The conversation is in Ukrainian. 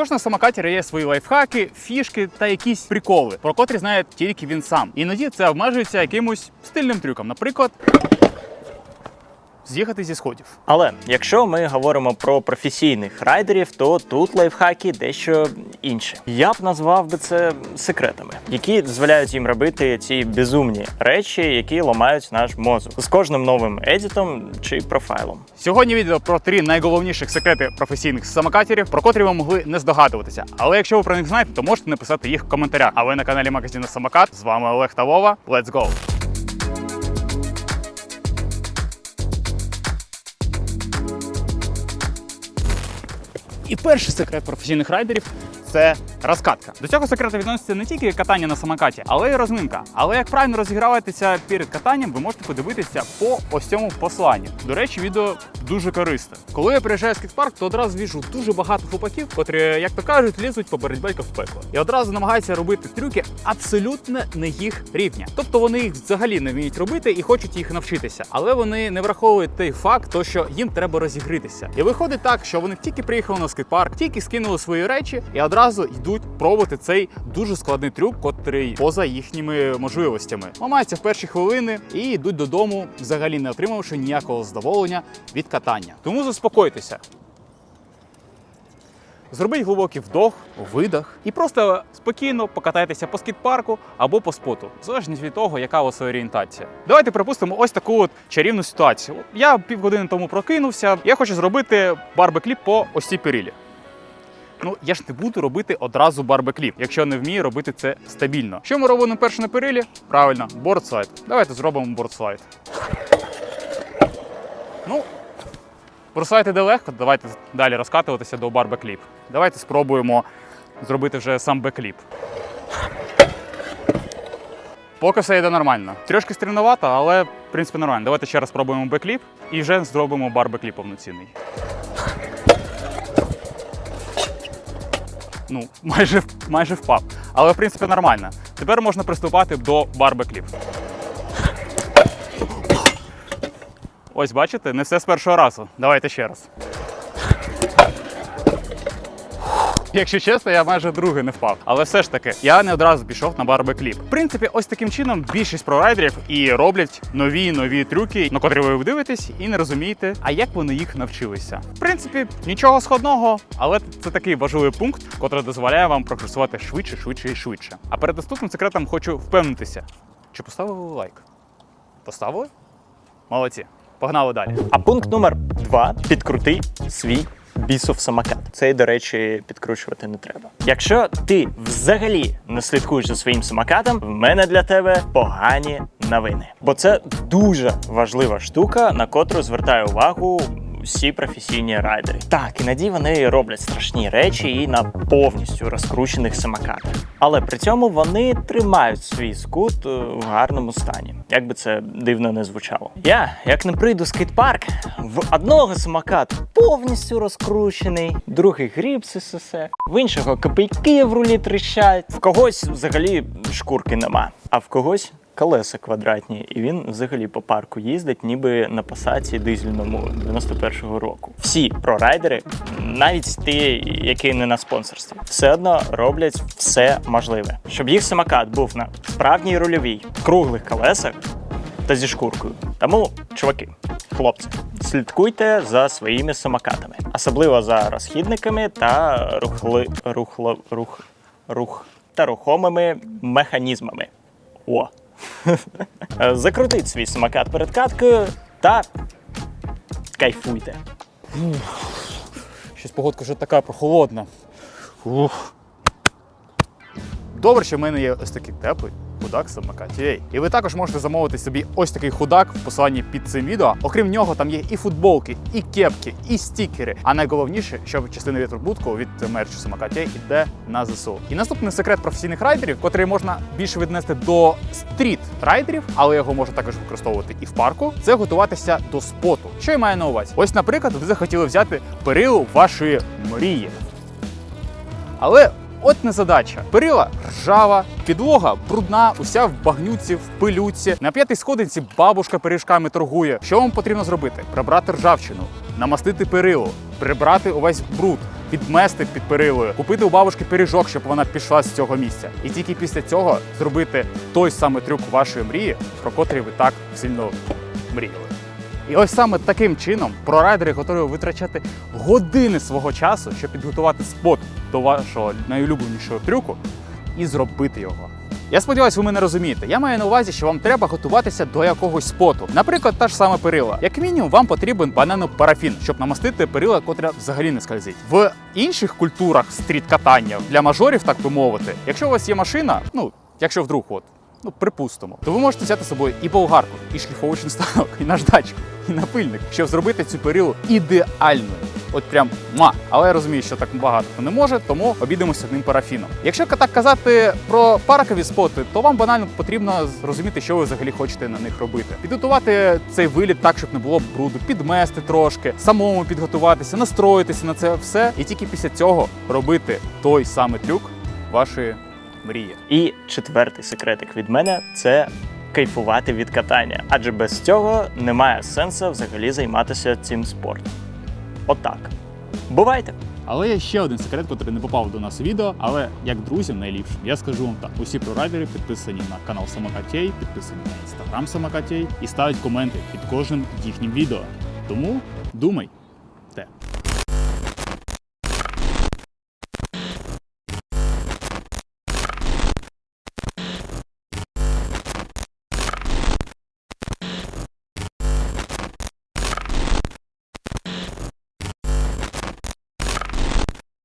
кожного самокатера є свої лайфхаки, фішки та якісь приколи, про котрі знає тільки він сам. Іноді це обмежується якимось стильним трюком. Наприклад, з'їхати зі сходів. Але якщо ми говоримо про професійних райдерів, то тут лайфхаки дещо інші. Я б назвав би це секретами, які дозволяють їм робити ці безумні речі, які ламають наш мозок з кожним новим едітом чи профайлом. Сьогодні відео про три найголовніших секрети професійних самокатерів, про котрі ви могли не здогадуватися. Але якщо ви про них знаєте, то можете написати їх в коментарях. А ви на каналі магазину Самокат. З вами Олег та Вова. Let's go! І перший секрет професійних райдерів це розкатка. До цього секрету відноситься не тільки катання на самокаті, але й розминка. Але як правильно розіграватися перед катанням, ви можете подивитися по ось цьому посланню. До речі, відео дуже корисне. Коли я приїжджаю в скейт-парк, то одразу віжу дуже багато хлопаків, котрі, як то кажуть, лізуть по боротьбайка в пекло. І одразу намагаються робити трюки абсолютно не їх рівня. Тобто вони їх взагалі не вміють робити і хочуть їх навчитися. Але вони не враховують той факт, то що їм треба розігритися. І виходить так, що вони тільки приїхали на скейт-парк, тільки скинули свої речі і одразу йдуть пробувати цей дуже складний трюк, котрий поза їхніми можливостями. Ламаються в перші хвилини і йдуть додому, взагалі не отримавши ніякого задоволення від катання. Тому заспокойтеся. Зробіть глибокий вдох, видох і просто спокійно покатайтеся по скіт-парку або по споту, в залежності від того, яка у вас орієнтація. Давайте припустимо ось таку от чарівну ситуацію. Я півгодини тому прокинувся. Я хочу зробити барбекліп по ось цій. Ну, я ж не буду робити одразу барбекліп, якщо не вмію робити це стабільно. Що ми робимо перше на перилі? Правильно, бордслайд. Давайте зробимо бордслайд. Ну, бордслайд іде легко, давайте далі розкатуватися до барбекліп. Давайте спробуємо зробити вже сам бекліп. Поки все йде нормально. Трішки стрімновато, але в принципі нормально. Давайте ще раз спробуємо бекліп і вже зробимо барбекліп повноцінний. Ну, майже, майже впав. Але в принципі нормально. Тепер можна приступати до барбеклів. Ось бачите, не все з першого разу. Давайте ще раз. Якщо чесно, я майже другий не впав. Але все ж таки, я не одразу пішов на барбекліп. В принципі, ось таким чином більшість прорайдерів і роблять нові нові трюки, на котрі ви дивитесь і не розумієте, а як вони їх навчилися. В принципі, нічого складного, але це такий важливий пункт, котрий дозволяє вам прогресувати швидше, швидше і швидше. А перед наступним секретом хочу впевнитися, чи поставили ви лайк? Поставили? Молодці. Погнали далі. А пункт номер два підкрути свій бісов самокат. Цей, до речі, підкручувати не треба. Якщо ти взагалі не слідкуєш за своїм самокатом, в мене для тебе погані новини. Бо це дуже важлива штука, на котру звертає увагу. Всі професійні райдери. Так, іноді вони роблять страшні речі і на повністю розкручених самокатах. Але при цьому вони тримають свій скут е, в гарному стані. Як би це дивно не звучало. Я, як не прийду в скейт-парк, в одного самокат повністю розкручений, другий грібси сосе, в іншого копійки в рулі тріщать, в когось взагалі шкурки нема, а в когось колеса квадратні, і він взагалі по парку їздить, ніби на пасаці дизельному 91-го року. Всі прорайдери, навіть ті, які не на спонсорстві, все одно роблять все можливе, щоб їх самокат був на справжній рульовій, круглих колесах та зі шкуркою. Тому, чуваки, хлопці, слідкуйте за своїми самокатами, особливо за розхідниками та рухли, рухло, рух, рух та рухомими механізмами. О! Закрутіть свій самокат перед каткою та кайфуйте. Щось погодка вже така прохолодна. Добре, що в мене є ось такий теплий худак самокаті. І ви також можете замовити собі ось такий худак в посиланні під цим відео. Окрім нього, там є і футболки, і кепки, і стікери. А найголовніше, що частина відприбутку від мерчу самокаті йде на ЗСУ. І наступний секрет професійних райдерів, котрий можна більше віднести до стріт райдерів, але його можна також використовувати і в парку. Це готуватися до споту. Що я маю на увазі? Ось, наприклад, ви захотіли взяти перилу вашої мрії. Але От незадача. Перила ржава, підлога брудна, уся в багнюці, в пилюці. На п'ятій сходинці бабушка пиріжками торгує. Що вам потрібно зробити? Прибрати ржавчину, намастити перилу, прибрати увесь бруд. Підмести під перилою, купити у бабушки пиріжок, щоб вона пішла з цього місця. І тільки після цього зробити той самий трюк вашої мрії, про котрий ви так сильно мріяли. І ось саме таким чином прорайдери готові витрачати години свого часу, щоб підготувати спот до вашого найулюбленішого трюку і зробити його. Я сподіваюся, ви мене розумієте. Я маю на увазі, що вам треба готуватися до якогось споту. Наприклад, та ж сама перила. Як мінімум, вам потрібен бананопарафін, щоб намастити перила, котра взагалі не скользить. В інших культурах стріт-катання для мажорів, так би мовити, якщо у вас є машина, ну якщо вдруг от. Ну, припустимо, то ви можете взяти з собою і болгарку, і шліфовочний станок, і наждачку, і напильник, щоб зробити цю перилу ідеальною. От прям ма. Але я розумію, що так багато хто не може, тому обійдемося одним парафіном. Якщо так казати про паркові споти, то вам банально потрібно зрозуміти, що ви взагалі хочете на них робити. Підготувати цей виліт так, щоб не було бруду, підмести трошки, самому підготуватися, настроїтися на це все, і тільки після цього робити той самий трюк вашої мрії. І четвертий секретик від мене це кайфувати від катання. Адже без цього немає сенсу взагалі займатися цим спортом. Отак. Бувайте! Але є ще один секрет, який не попав до нас у відео, але як друзям найліпшим. Я скажу вам так: усі прорайдери підписані на канал Самокатєй, підписані на інстаграм Самокатєй і ставлять коменти під кожним їхнім відео. Тому думай.